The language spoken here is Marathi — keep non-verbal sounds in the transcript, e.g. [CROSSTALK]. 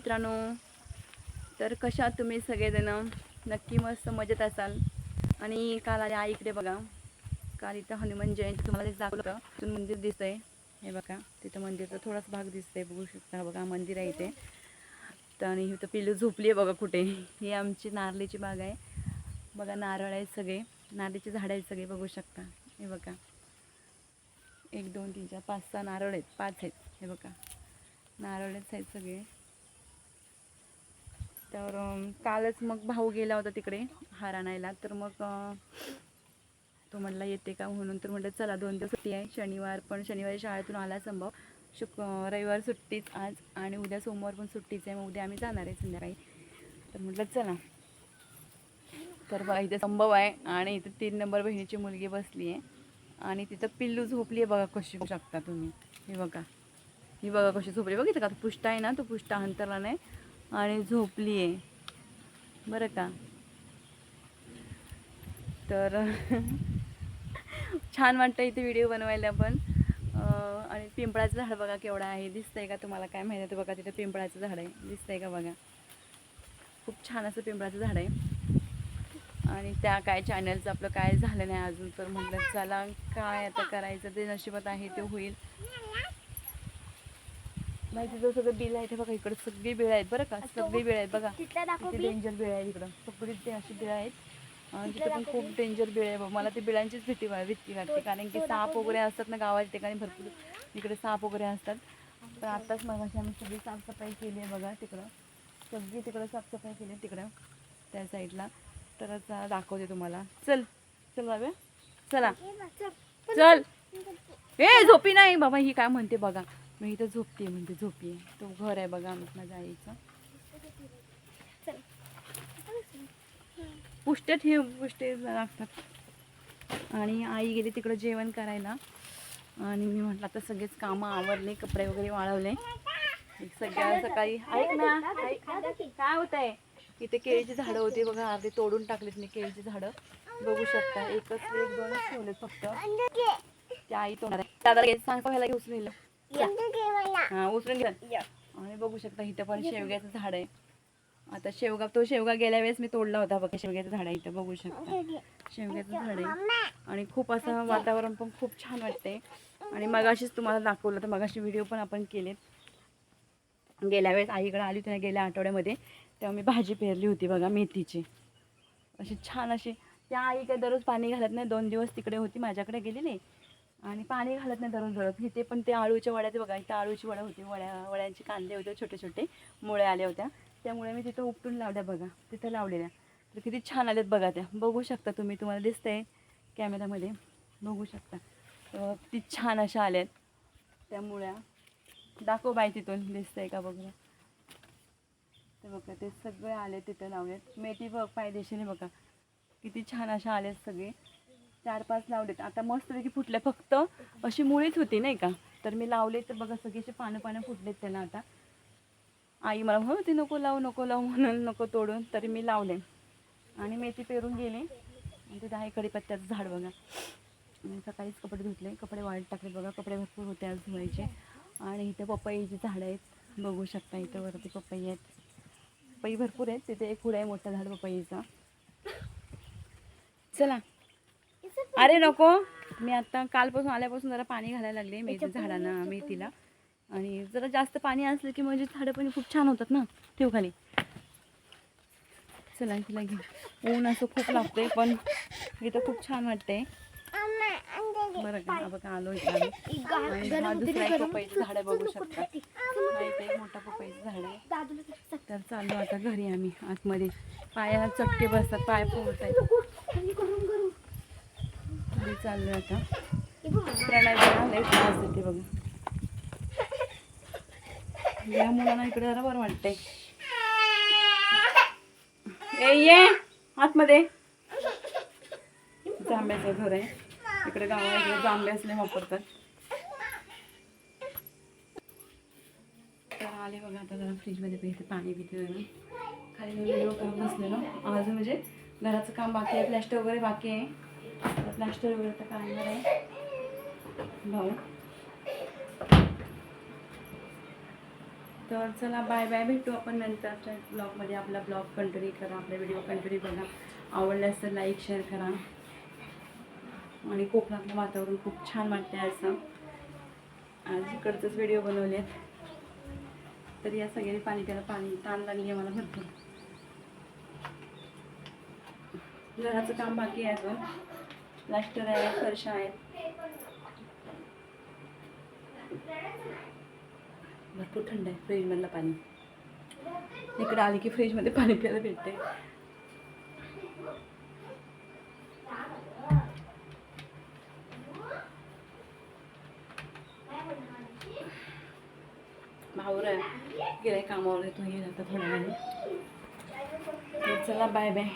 मित्रांनो तर कशा तुम्ही सगळेजणं? नक्की मस्त मजेत असाल. आणि काल आले आईकडे बघा. काल इथं हनुमान जयंती तुम्हाला दाखवलं तिथून मंदिर दिसतंय. हे बघा तिथं मंदिरचा थोडासा भाग दिसतंय. बघू शकता बघा मंदिर आहे इथे. तर आणि इथं पिल्लू झोपली आहे बघा कुठे. ही आमची नारळीची बाग आहे. बघा नारळ आहेत सगळे. नारळीची झाडं आहेत सगळे बघू शकता. हे बघा. एक दोन तीन चार पाच सहा नारळ आहेत. पाच आहेत. हे बघा. नारळच आहेत सगळे. तर कालच मग भाऊ गेला होता तिकडे हार आणायला. तर मग तो म्हटला येते का? म्हणून तर म्हटलं चला दोन दिवस सुट्टी आहे. शनिवार पण शनिवारी शाळेतून आला संभव. शुक रविवार सुट्टीच आज आणि उद्या सोमवार पण सुट्टीच आहे. मग उद्या आम्ही जाणार आहे संध्याकाळी. तर म्हटलं चला. तर बघा इथे संभव आहे आणि इथं तीन नंबर बहिणीची मुलगी बसली आहे. आणि तिथं पिल्लू झोपली आहे बघा कशी शकता तुम्ही. हे बघा. ही बघा कशी झोपली बघितलं का? तो पुष्टा आहे ना तो पुष्टा अंतरला नाही आणि झोपली आहे. बरं का? तर छान वाटतं इथे व्हिडिओ बनवायला पण. आणि पिंपळाचं झाड बघा केवढं आहे. दिसतंय का तुम्हाला? काय माहिती आहे बघा तिथं पिंपळाचं झाड आहे. दिसतंय का बघा? खूप छान असं पिंपळाचं झाड आहे. आणि त्या काय चॅनलचं आपलं काय झालं नाही अजून. तर म्हटलं चला काय आता करायचं? ते नशिबात आहे ते होईल. माहिती तिथं सगळं बिल आहे ते बघा इकडे सगळी बिळ आहेत बरं का सगळी बिळ आहेत बघा. किती डेंजर बिळ आहे इकडं. सगळी ते अशी बिळ आहेत. तिथे पण खूप डेंजर बिळ आहे बघ. मला ते बिळांचीच भीती भीती वाटते. कारण की साप वगैरे असतात ना गावाच्या ठिकाणी भरपूर. इकडे साप वगैरे असतात. पण आत्ताच मग आम्ही सगळी साफसफाई केली आहे बघा तिकडं. सगळी तिकडं साफसफाई केली आहे तिकडं. त्या साईडला. तर दाखवते तुम्हाला. चल. चल बाबा. चला. चल. ए झोपी नाही. बाबा ही काय म्हणते बघा. मी इथं झोपते म्हणते झोपी. तो घर आहे बघा आमचं माझ्या आईचं ठेव पुष्ट लागतात. आणि आई गेली तिकडं जेवण करायला. आणि मी म्हटलं आता सगळेच कामं आवरले कपडे वगैरे वाळवले. सगळ्या सकाळी ऐक ना ऐक. काय होत आहे इथे केळीची झाडं होती बघा अर्धे तोडून टाकलेत मी केळीची झाडं. बघू शकता एकच एक दोनच ठेवलेत फक्त. त्या आई तोडणार आहे दादा सांग ह्याला घेऊन नेलं. हा उचलून घ्या आणि बघू शकता इथं पण शेवग्याचं झाड आहे. आता शेवगा तो शेवगा गेल्या वेळेस मी तोडला होता बघा शेवग्याचं झाड आहे इथं बघू शकता. शेवग्याचं झाड आहे. आणि खूप असं वातावरण पण खूप छान वाटतंय. आणि मगाशीच तुम्हाला दाखवलं तर मगाशी व्हिडिओ पण आपण केलेत. गेल्या वेळेस आईकडे आली होती ना गेल्या आठवड्यामध्ये तेव्हा मी भाजी पेरली होती बघा मेथीची. अशी छान अशी त्या आई काय दररोज पाणी घालत नाही दोन दिवस तिकडे होती माझ्याकडे गेलेली आणि पाणी घालत नाही दररोज दररोज इथे पण ते आळूच्या वड्याचे बघा इथं आळूची वडा होती वड्या वड्यांचे कांदे होते छोटे छोटे मुळे आल्या होत्या. त्यामुळे मी तिथं उपटून लावल्या बघा तिथं लावलेल्या. तर किती छान आल्यात बघा त्या. बघू शकता तुम्ही तुम्हाला दिसतंय कॅमेऱ्यामध्ये बघू शकता. किती छान अशा आल्यात. त्या मुळ्या दाखव बाई तिथून दिसतंय का बघा. ते बघा ते सगळे आले तिथं लावलेत. मेथी बघ पायदेशीने बघा. किती छान अशा आल्यात सगळे. चार पाच लावलेत. आता मस्तपैकी फुटले फक्त अशी मुळीच होती नाही का? तर मी लावले तर बघा सगळीचे पानं पानं फुटलेत त्याला आता. आई मला म्हणत होती नको लावू नको लावू म्हणून नको तोडून. तरी मी लावले. आणि मेथी पेरून गेले. आणि तिथं आहे कढीपत्त्याचं झाड बघा. आणि सकाळीच कपडे धुतले. कपडे वाळत टाकले बघा. कपडे भरपूर होते आज धुवायचे. आणि इथे पपईची झाडं आहेत. बघू शकता इथं वरती पपई आहेत. पपई भरपूर आहेत. तिथे एक पुढे आहे मोठं झाड पपईचा. चला. अरे नको. मी आता कालपासून आल्यापासून जरा पाणी घालायला लागले मेथी झाडांना मेथीला. आणि जरा जास्त पाणी असलं की म्हणजे झाडं पण खूप छान होतात ना ठेव खाली. चला तिला घे ऊन असं खूप लागतंय पण इथं खूप छान वाटतंय. बरं का बघा आलो [LAUGHS] पपईचं झाड बघू शकता. एक मोठा पपईचं झाड आहे. तर चाललो आता घरी आम्ही आतमध्ये. पायाला चटके बसतात पाय पोहत आहेत घरी चाललोय आता प्रणय लय त्रास देते बघा. या मुलांना इकडे जरा बरं वाटतंय. ए ये आतमध्ये. जांभ्याचं घर आहे. इकडे गावाला जांबे असले वापरतात. तर आले बघा आता जरा फ्रीजमध्ये पैसे पाणी पिते खाली मी व्हिडिओ करत बसलेलो. अजून म्हणजे घराचं काम बाकी आहे प्लॅस्टर वगैरे बाकी आहे. प्लास्टर वगैरे तर काढणार आहे? भाऊ तर चला बाय बाय भेटू आपण नंतरच्या ब्लॉगमध्ये आपला ब्लॉग कंटिन्यू करा आपला व्हिडिओ कंटिन्यू बघा. आवडल्यास तर लाईक शेअर करा. आणि कोकणातलं वातावरण खूप छान वाटते असं. आज इकडचंच व्हिडिओ आहेत तर या सगळ्यांनी पाणी त्याला पाणी ताण लागली आहे मला भरपूर. घराचं काम बाकी आहे अजून. प्लास्टर आहे फरशा आहेत. भरपूर थंड आहे फ्रीजमधलं पाणी. इकडे आले की फ्रीजमध्ये पाणी प्यायला भेटते भाऊर गेलाय कामावर येतो येईल आता थोड्या वेळाने. चला बाय बाय